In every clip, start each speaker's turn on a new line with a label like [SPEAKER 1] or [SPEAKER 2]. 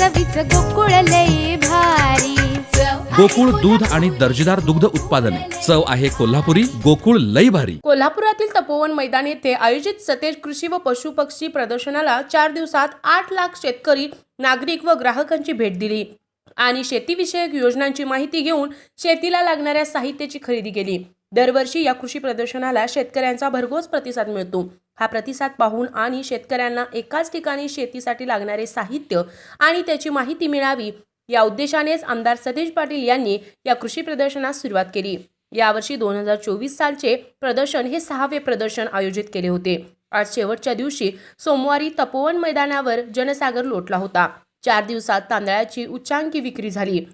[SPEAKER 1] चवीच गोकुळ लई भारी.
[SPEAKER 2] गोकुळ दूध आणि दर्जेदार दुग्ध उत्पादने. चव आहे कोल्हापुरी गोकुळ लई भारी.
[SPEAKER 3] कोल्हापुरातील तपोवन मैदान येथे आयोजित सतेज कृषी व पशु पक्षी प्रदर्शनाला चार दिवसात आठ लाख शेतकरी नागरिक व ग्राहकांची भेट दिली. आणि शेतीविषयक योजनांची माहिती घेऊन शेतीला लागणाऱ्या साहित्याची खरेदी केली. दरवर्षी या कृषी प्रदर्शनाला शेतकऱ्यांचा भरघोस प्रतिसाद मिळतो. हा प्रतिसाद पाहून आणि शेतकऱ्यांना एकाच ठिकाणी शेतीसाठी लागणारे साहित्य आणि त्याची माहिती मिळावी या उद्देशानेच आमदार सतीश पाटील यांनी या कृषी प्रदर्शनास सुरुवात केली. यावर्षी दोन हजार चोवीस सालचे प्रदर्शन हे सहावे प्रदर्शन आयोजित केले होते. आज शेवटच्या दिवशी सोमवारी तपोवन मैदानावर जनसागर लोटला होता. चार दिवसात तांदळाची उच्चांकी विक्री झाली.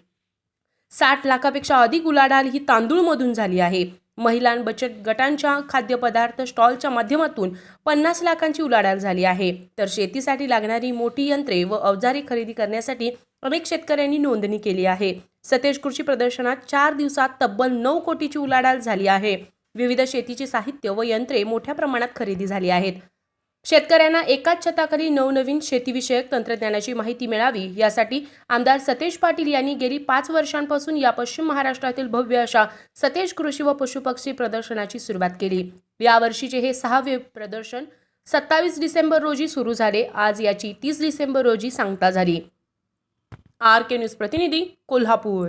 [SPEAKER 3] साठ लाखापेक्षा अधिक उलाढाल ही तांदूळमधून झाली आहे. महिला बचत गटांच्या खाद्यपदार्थ स्टॉलच्या माध्यमातून पन्नास लाखांची उलाढाल झाली आहे. तर शेतीसाठी लागणारी मोठी यंत्रे व अवजारे खरेदी करण्यासाठी अनेक शेतकऱ्यांनी नोंदणी केली आहे. सतेज कृषी प्रदर्शनात चार दिवसात तब्बल नऊ कोटीची उलाढाल झाली आहे. विविध शेतीची साहित्य व यंत्रे मोठ्या प्रमाणात खरेदी झाली आहेत. शेतकऱ्यांना एकाच छताखाली नवनवीन शेतीविषयक तंत्रज्ञानाची माहिती मिळावी यासाठी आमदार सतेज पाटील यांनी गेली पाच वर्षांपासून या पश्चिम महाराष्ट्रातील भव्य अशा सतेज कृषी व पशुपक्षी प्रदर्शनाची सुरुवात केली. यावर्षीचे हे सहावे प्रदर्शन सत्तावीस डिसेंबर रोजी सुरू झाले. आज याची तीस डिसेंबर रोजी सांगता झाली. आर के न्यूज प्रतिनिधी कोल्हापूर.